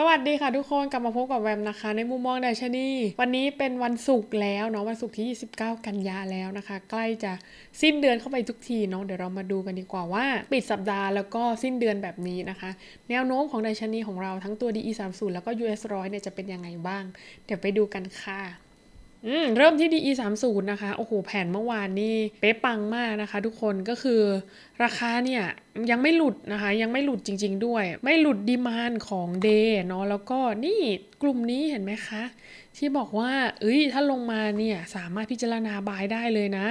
สวัสดีค่ะทุกคนกลับมาพบกับแวมนะคะ ในมุมมองดัชนีวันนี้เป็นวันศุกร์แล้วเนาะวันศุกร์ที่ 29 กันยาแล้วนะคะ ใกล้จะสิ้นเดือนเข้าไปทุกทีเนาะเดี๋ยวเรามาดูกันดีกว่าว่า ปิดสัปดาห์แล้วก็สิ้นเดือนแบบนี้นะคะ แนวโน้มของดัชนีของเราทั้งตัว DE 3 0 แล้วก็ US 100 เนี่ยจะเป็นยังไงบ้าง เดี๋ยวไปดูกันค่ะ อืมเริ่มที่ DE 3 0นะคะ โอ้โห แผนเมื่อวานนี่เป๊ะปังมากนะคะ ทุกคนก็คือราคาเนี่ยยังไม่หลุดนะคะ ยังไม่หลุดจริง ๆ ด้วย ไม่หลุดดีมานของเดย์เนาะแล้วก็นี่กลุ่มนี้เห็นไหมคะ ที่บอกว่า เอ้ยถ้าลงมาเนี่ย สามารถพิจารณาบายได้เลยนะ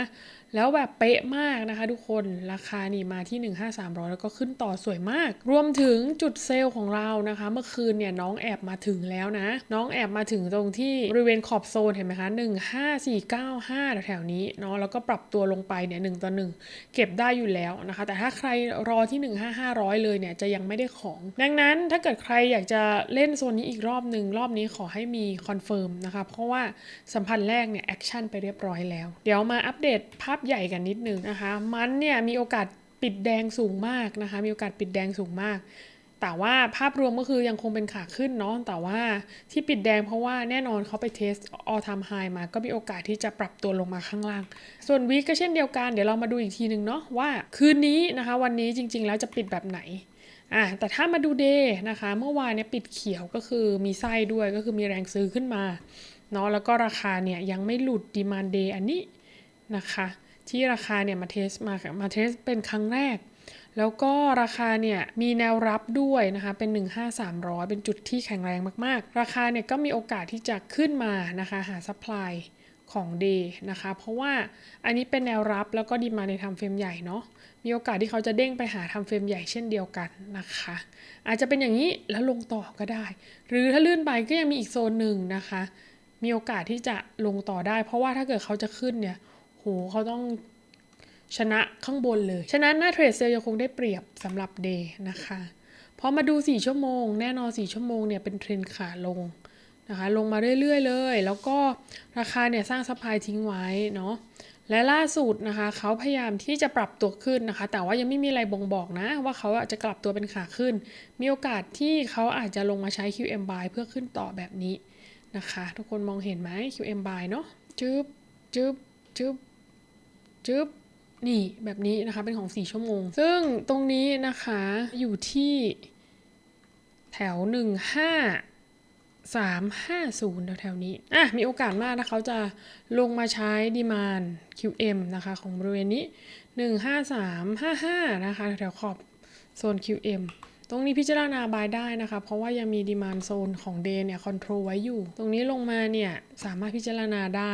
แล้วแบบเป๊ะมากนะคะ ทุกคนราคานี่มาที่ 15300 แล้วก็ขึ้นต่อสวยมาก รวมถึงจุดเซลล์ของเรานะคะ เมื่อคืนเนี่ยน้องแอบมาถึงแล้วนะ น้องแอบมาถึงตรงที่บริเวณขอบโซนเห็นไหมคะ15495แถวๆนี้เนาะแล้วก็ปรับตัวลงไปเนี่ย1ต่อ1เก็บได้อยู่แล้วนะคะ แต่ถ้าใครรอที่ 15500 เลยเนี่ยจะยังไม่ได้ของ ดังนั้นถ้าเกิดใครอยากจะเล่นโซนนี้อีกรอบหนึ่งรอบนี้ขอให้มีคอนเฟิร์มนะคะเพราะว่าสัมพันธ์แรกเนี่ยแอคชั่นไปเรียบร้อยแล้ว เดี๋ยวมาอัปเดตภาพใหญ่กันนิดนึงนะคะ มันเนี่ยมีโอกาสปิดแดงสูงมากนะคะ มีโอกาสปิดแดงสูงมาก แต่ว่าภาพรวมก็คือยังคงเป็นขาขึ้นเนาะ แต่ว่าที่ปิดแดงเพราะว่าแน่นอนเขาไปเทส all time high มา ก็มีโอกาสที่จะปรับตัวลงมาข้างล่าง ส่วนวีก็เช่นเดียวกัน เดี๋ยวเรามาดูอีกทีหนึ่งเนาะว่าคืนนี้นะคะ วันนี้จริง ๆ แล้วจะปิดแบบไหนอะแต่ถ้ามาดูเดย์นะคะ เมื่อวานเนี่ยปิดเขียวก็คือมีไส้ด้วยก็คือมีแรงซื้อขึ้นมาเนาะแล้วก็ราคาเนี่ยยังไม่หลุดดีมานเดย์อันนี้นะคะ ที่ราคาเนี่ยมาเทสมามาเทสเป็นครั้งแรก แล้วก็ราคาเนี่ยมีแนวรับด้วยนะคะเป็น 15300 เป็นจุดที่แข็งแรงมากๆ ราคาเนี่ยก็มีโอกาสที่จะขึ้นมานะคะหาซัพพลายของ Day นะคะ เพราะว่าอันนี้เป็นแนวรับแล้วก็ดีมาในทำเฟรมใหญ่เนาะมีโอกาสที่เขาจะเด้งไปหาทำเฟรมใหญ่เช่นเดียวกันนะคะ อาจจะเป็นอย่างนี้แล้วลงต่อก็ได้ หรือถ้าลื่นไปก็ยังมีอีกโซนหนึ่งนะคะ มีโอกาสที่จะลงต่อได้ เพราะว่าถ้าเกิดเขาจะขึ้นเนี่ย เขาต้องชนะข้างบนเลย ฉะนั้นหน้าเทรดเซลยังคงได้เปรียบสำหรับเดย์นะคะพอมาดู 4 ชั่วโมง แน่นอน 4 ชั่วโมงเนี่ยเป็นเทรนขาลงนะคะลงมาเรื่อยๆเลย แล้วก็ราคาเนี่ยสร้างซัพายทิ้งไว้เนาะและล่าสุดนะคะเขาพยายามที่จะปรับตัวขึ้นนะคะ แต่ว่ายังไม่มีอะไรบ่งบอกนะ ว่าเขาจะกลับตัวเป็นขาขึ้น มีโอกาสที่เขาอาจจะลงมาใช้ QM buy เพื่อขึ้นต่อแบบนี้นะคะ ทุกคนมองเห็นไหม QM buy เนาะจึ๊บจึ๊บจึ๊บ จึ๊บนี่แบบนี้นะคะเป็นของ 4 ชั่วโมง ซึ่งตรงนี้นะคะอยู่ที่แถว 15 350 แถวๆนี้ อะ มีโอกาสมากนะเขาจะลงมาใช้ดีมาน QM นะคะ ของบริเวณนี้ 15355 นะคะ แถวขอบโซน QM ตรงนี้พิจารณาบายได้นะคะ เพราะว่ายังมีดีมานโซนของเดย์เนี่ยคอนโทรลไว้อยู่ ตรงนี้ลงมาเนี่ย สามารถพิจารณาได้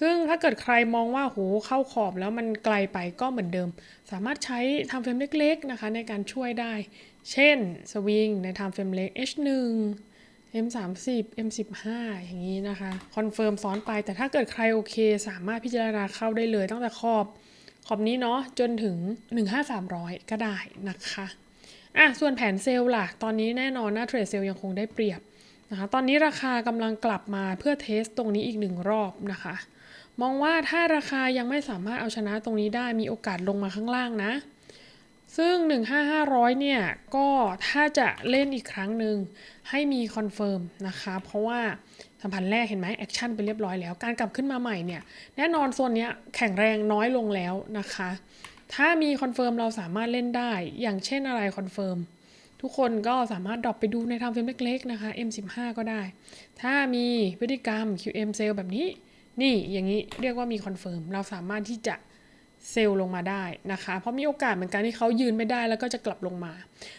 ซึ่งถ้าเกิดใครมองว่าโหเข้าขอบแล้วมันไกลไปก็เหมือนเดิม สามารถใช้ทำเฟรมเล็กๆนะคะในการช่วยได้ เช่นสวิงในทำเฟรมเล็ก H1 M30 M15 อย่างนี้นะคะคอนเฟิร์มซ้อนไป แต่ถ้าเกิดใครโอเค สามารถพิจารณาเข้าได้เลยตั้งแต่ขอบ ขอบนี้เนาะจนถึง 15300 ก็ได้นะคะอะส่วนแผนเซลล์ล่ะ ตอนนี้แน่นอนหน้าเทรดเซลล์ยังคงได้เปรียบนะคะ ตอนนี้ราคากำลังกลับมาเพื่อเทสตรงนี้อีกหนึ่งรอบนะคะ มองว่าถ้าราคายังไม่สามารถเอาชนะตรงนี้ได้มีโอกาสลงมาข้างล่างนะ ซึ่ง 15500 เนี่ย ก็ถ้าจะเล่นอีกครั้งหนึ่งให้มีคอนเฟิร์มนะคะ เพราะว่าสัมพันธ์แรกเห็นไหมแอคชั่นไปเรียบร้อยแล้ว การกลับขึ้นมาใหม่เนี่ย แน่นอนโซนนี้แข็งแรงน้อยลงแล้วนะคะ ถ้ามีคอนเฟิร์มเราสามารถเล่นได้ อย่างเช่นอะไรคอนเฟิร์มทุกคนก็สามารถดรอปไปดูในทำเฟรมเล็กๆนะคะ M15 ก็ได้ ถ้ามีพฤติกรรม QM เซลแบบนี้ นี่อย่างนี้เรียกว่ามีคอนเฟิร์มเราสามารถที่จะเซลล์ลงมาได้นะคะ เพราะมีโอกาสเหมือนกันที่เขายืนไม่ได้แล้วก็จะกลับลงมา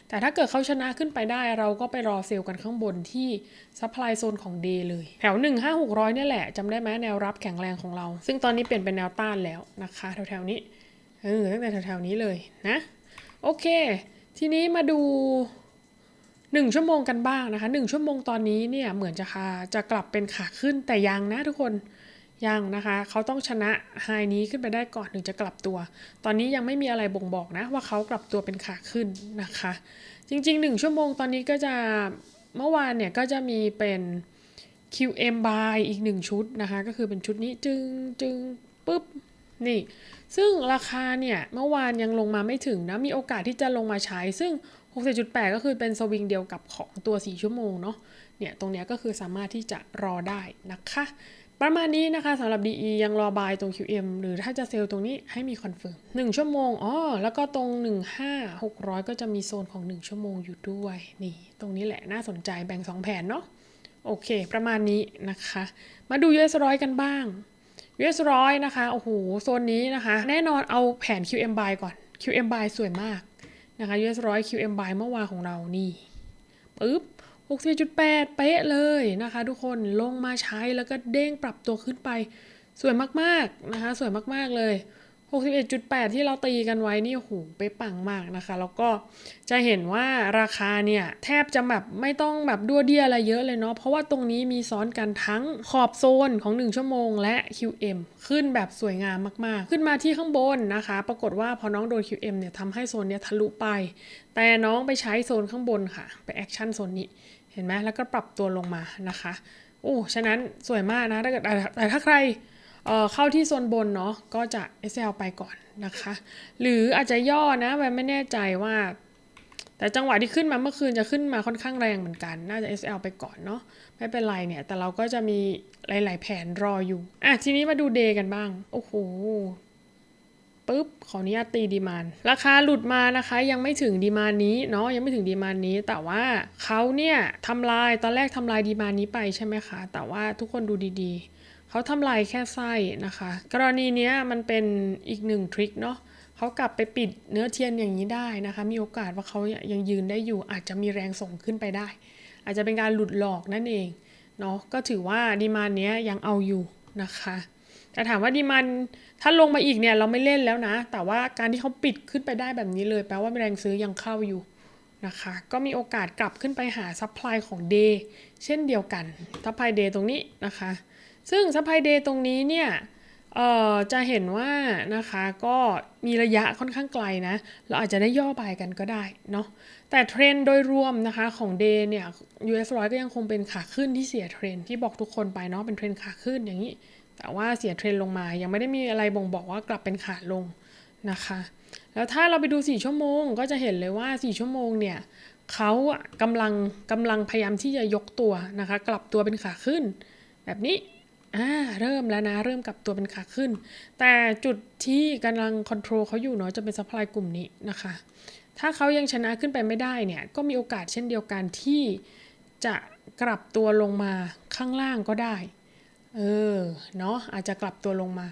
แต่ถ้าเกิดเขาชนะขึ้นไปได้เราก็ไปรอเซลล์กันข้างบนที่ซัพพลายโซนของ D เลย แถว 1 5 600เนี่ยแหละจำได้ไหมแนวรับแข็งแรงของเรา ซึ่งตอนนี้เปลี่ยนเป็นแนวต้านแล้วนะคะ แถวๆนี้เออตั้งแต่แถวๆนี้เลยนะ โอเค ทีนี้มาดู 1 ชั่วโมงกันบ้างนะคะ 1 ชั่วโมงตอนนี้เนี่ยเหมือนจะคาจะกลับเป็นขาขึ้นแต่ยังนะทุกคน ยังนะคะ เขาต้องชนะไฮนี้ขึ้นไปได้ก่อนถึงจะกลับตัว ตอนนี้ยังไม่มีอะไรบ่งบอกนะว่าเขากลับตัวเป็นขาขึ้นนะคะ จริง ๆ 1 ชั่วโมงตอนนี้ก็จะเมื่อวานเนี่ยก็จะมีเป็น QM buy อีก 1 ชุดนะคะ ก็คือเป็นชุดนี้จึงจึงปุ๊บนี่ ซึ่งราคาเนี่ยเมื่อวานยังลงมาไม่ถึงนะ มีโอกาสที่จะลงมาใช้ ซึ่ง67.8ก็คือเป็นสวิงเดียวกับของตัว 4 ชั่วโมงเนาะ เนี่ยตรงเนี้ยก็คือสามารถที่จะรอได้นะคะ ประมาณนี้นะคะสำหรับ DE ยังรอบายตรง QM หรือถ้าจะเซลล์ตรงนี้ให้มีคอนเฟิร์ม1ชั่วโมงอ๋อแล้วก็ตรง 15 600 ก็จะมีโซนของ 1 ชั่วโมงอยู่ด้วยนี่ ตรงนี้แหละน่าสนใจแบ่ง 2 แผนเนาะโอเค ประมาณนี้นะคะ มาดู US ร้อยกันบ้าง US ร้อยนะคะโอ้โหโซนนี้นะคะ แน่นอนเอาแผน QM buy ก่อน QM buy สวยมากนะคะ US ร้อย QM buy เมื่อวานของเรานี่ปึ๊บ 64.8 เป๊ะเลยนะคะ ทุกคนลงมาใช้แล้วก็เด้งปรับตัวขึ้นไป สวยมากๆนะคะ สวยมากๆเลย 61.8 ที่เราตีกันไว้นี่โหเป๊ะปังมากนะคะ แล้วก็จะเห็นว่าราคาเนี่ย แทบจะแบบไม่ต้องแบบดัวเดียอะไรเยอะเลยเนาะเพราะว่าตรงนี้มีซ้อนกันทั้งขอบโซนของ 1 ชั่วโมงและ QM ขึ้นแบบสวยงามมากๆ ขึ้นมาที่ข้างบนนะคะ ปรากฏว่าพอน้องโดน QM เนี่ยทำให้โซนเนี้ยทะลุไป แต่น้องไปใช้โซนข้างบนค่ะ ไปแอคชั่นโซนนี้เห็นไหมแล้วก็ปรับตัวลงมานะคะโอ้ฉะนั้นสวยมากนะถ้าเกิดแต่ถ้าใคร เข้าที่โซนบนเนาะก็จะ SL ไปก่อนนะคะ หรืออาจจะย่อนะแวไม่แน่ใจว่า แต่จังหวะที่ขึ้นมาเมื่อคืนจะขึ้นมาค่อนข้างแรงเหมือนกัน น่าจะ SL ไปก่อนเนาะไม่เป็นไรเนี่ย แต่เราก็จะมีหลาย ๆ แผนรออยู่ อะทีนี้มาดูเดย์กันบ้าง โอ้โหปุ๊บขออนุญาตตีดีมานราคาหลุดมานะคะยังไม่ถึงดีมานนี้เนาะยังไม่ถึงดีมานนี้ แต่ว่าเขาเนี่ยทำลายตอนแรกทำลายดีมานนี้ไปใช่ไหมคะ แต่ว่าทุกคนดูดีๆ เขาทำลายแค่ไส้นะคะ กรณีนี้มันเป็นอีกหนึ่งทริคเนาะเขากลับไปปิดเนื้อเทียนอย่างนี้ได้นะคะ มีโอกาสว่าเขายังยืนได้อยู่ อาจจะมีแรงส่งขึ้นไปได้ อาจจะเป็นการหลุดหลอกนั่นเองเนาะก็ถือว่าดีมานเนี้ยยังเอาอยู่นะคะแต่ถามว่าดีมันถ้าลงมาอีกเนี่ยเราไม่เล่นแล้วนะ แต่ว่าการที่เขาปิดขึ้นไปได้แบบนี้เลย แปลว่าแรงซื้อยังเข้าอยู่นะคะ ก็มีโอกาสกลับขึ้นไปหาซัพพลายของเดย์เช่นเดียวกันซัพพลายเดย์ตรงนี้นะคะ ซึ่งซัพพลายเดย์ตรงนี้เนี่ยเอ่อจะเห็นว่านะคะก็มีระยะค่อนข้างไกลนะ เราอาจจะได้ย่อบายกันก็ได้เนาะแต่เทรนโดยรวมนะคะของเดย์เนี่ย US ร้อยก็ยังคงเป็นขาขึ้นที่เสียเทรนที่บอกทุกคนไปเนาะเป็นเทรนขาขึ้นอย่างนี้ แต่ว่าเสียเทรนลงมายังไม่ได้มีอะไรบ่งบอกว่ากลับเป็นขาลงนะคะ แล้วถ้าเราไปดู 4 ชั่วโมง ก็จะเห็นเลยว่า 4 ชั่วโมงเนี่ยเขากำลังกำลังพยายามที่จะยกตัวนะคะ กลับตัวเป็นขาขึ้น แบบนี้ อ่าเริ่มแล้วนะ เริ่มกลับตัวเป็นขาขึ้น แต่จุดที่กำลังคอนโทรลเขาอยู่เนาะจะเป็นซัพพลายกลุ่มนี้นะคะ ถ้าเขายังชนะขึ้นไปไม่ได้เนี่ย ก็มีโอกาสเช่นเดียวกันที่จะกลับตัวลงมาข้างล่างก็ได้ เออ เนาะอาจจะกลับตัวลงมา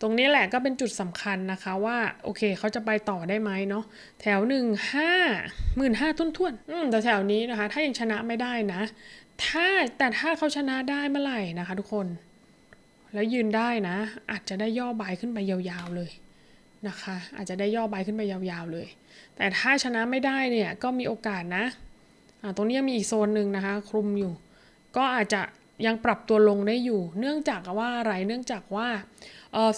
ตรงนี้แหละก็เป็นจุดสำคัญนะคะว่า โอเคเขาจะไปต่อได้ไหมเนาะแถวหนึ่งห้าหมื่นห้าทุ่นทวนอืมแต่แถวนี้นะคะ ถ้ายังชนะไม่ได้นะ ถ้าแต่ถ้าเขาชนะได้เมื่อไหร่นะคะ ทุกคน แล้วยืนได้นะ อาจจะได้ย่อบายขึ้นไปยาวๆเลยนะคะ อาจจะได้ย่อบายขึ้นไปยาวๆเลย แต่ถ้าชนะไม่ได้เนี่ยก็มีโอกาสนะตรงนี้มีอีกโซนหนึ่งนะคะ คลุมอยู่ ก็อาจจะ ยังปรับตัวลงได้อยู่ เนื่องจากว่าอะไรเนื่องจากว่า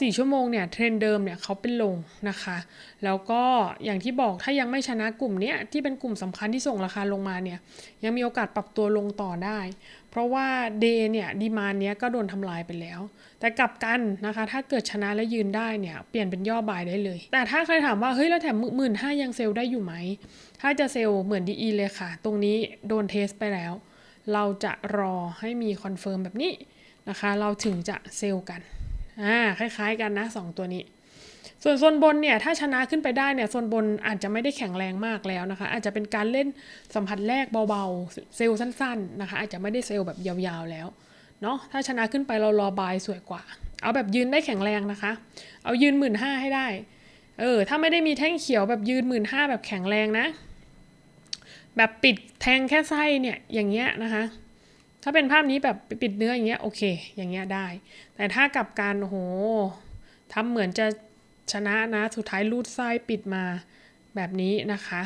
สี่ชั่วโมงเนี่ยเทรนเดิมเนี่ยเขาเป็นลงนะคะ แล้วก็อย่างที่บอกถ้ายังไม่ชนะกลุ่มเนี้ยที่เป็นกลุ่มสำคัญที่ส่งราคาลงมาเนี่ยยังมีโอกาสปรับตัวลงต่อได้ เพราะว่าเดย์เนี่ยดีมานเนี้ยก็โดนทำลายไปแล้ว แต่กลับกันนะคะถ้าเกิดชนะและยืนได้เนี่ยเปลี่ยนเป็นย่อบายได้เลย แต่ถ้าใครถามว่าเฮ้ยแล้วแถมหมื่นห้ายังเซลได้อยู่ไหมถ้าจะเซลเหมือนดีเลยค่ะ ตรงนี้โดนเทสไปแล้ว เราจะรอให้มีคอนเฟิร์มแบบนี้นะคะ เราถึงจะเซลล์กัน อ่า คล้ายๆกันนะสองตัวนี้ ส่วนโซนบนเนี่ย ถ้าชนะขึ้นไปได้เนี่ย โซนบนอาจจะไม่ได้แข็งแรงมากแล้วนะคะ อาจจะเป็นการเล่นสัมผัสแรกเบาๆ เซลล์สั้นๆ นะคะ อาจจะไม่ได้เซลล์แบบยาวๆแล้ว เนาะ ถ้าชนะขึ้นไปเรารอบายสวยกว่า เอาแบบยืนได้แข็งแรงนะคะ เอายืนหมื่นห้าให้ได้ เออ ถ้าไม่ได้มีแท่งเขียวแบบยืนหมื่นห้าแบบแข็งแรงนะ แบบปิดแทงแค่ไส้เนี่ยอย่างเงี้ยนะคะถ้าเป็นภาพนี้แบบปิดเนื้ออย่างเงี้ยโอเค อย่างเงี้ยได้ แต่ถ้ากับการโหทำเหมือนจะชนะนะสุดท้ายรูดไส้ปิดมาแบบนี้นะคะ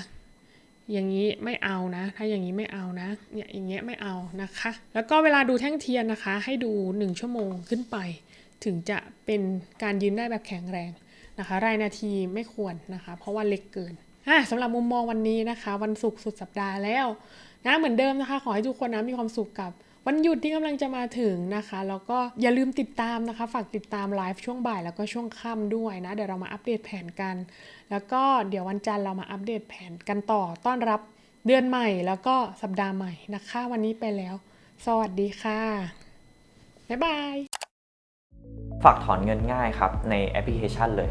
อย่างนี้ไม่เอานะ ถ้าอย่างนี้ไม่เอานะเนี่ยอย่างเงี้ยไม่เอานะคะ แล้วก็เวลาดูแท่งเทียนนะคะ ให้ดู 1 ชั่วโมงขึ้นไป ถึงจะเป็นการยืนได้แบบแข็งแรงนะคะ รายนาทีไม่ควรนะคะ เพราะว่าเล็กเกิน สำหรับมุมมองวันนี้นะคะ วันศุกร์สุดสัปดาห์แล้วนะเหมือนเดิมนะคะ ขอให้ทุกคนนะมีความสุขกับวันหยุดที่กำลังจะมาถึงนะคะ แล้วก็อย่าลืมติดตามนะคะ ฝากติดตามไลฟ์ช่วงบ่ายแล้วก็ช่วงค่ำด้วยนะ เดี๋ยวเรามาอัปเดตแผนกัน แล้วก็เดี๋ยววันจันทร์เรามาอัปเดตแผนกันต่อต้อนรับเดือนใหม่แล้วก็สัปดาห์ใหม่นะคะ วันนี้ไปแล้ว สวัสดีค่ะ บ๊ายบาย ฝากถอนเงินง่ายครับในแอปพลิเคชันเลย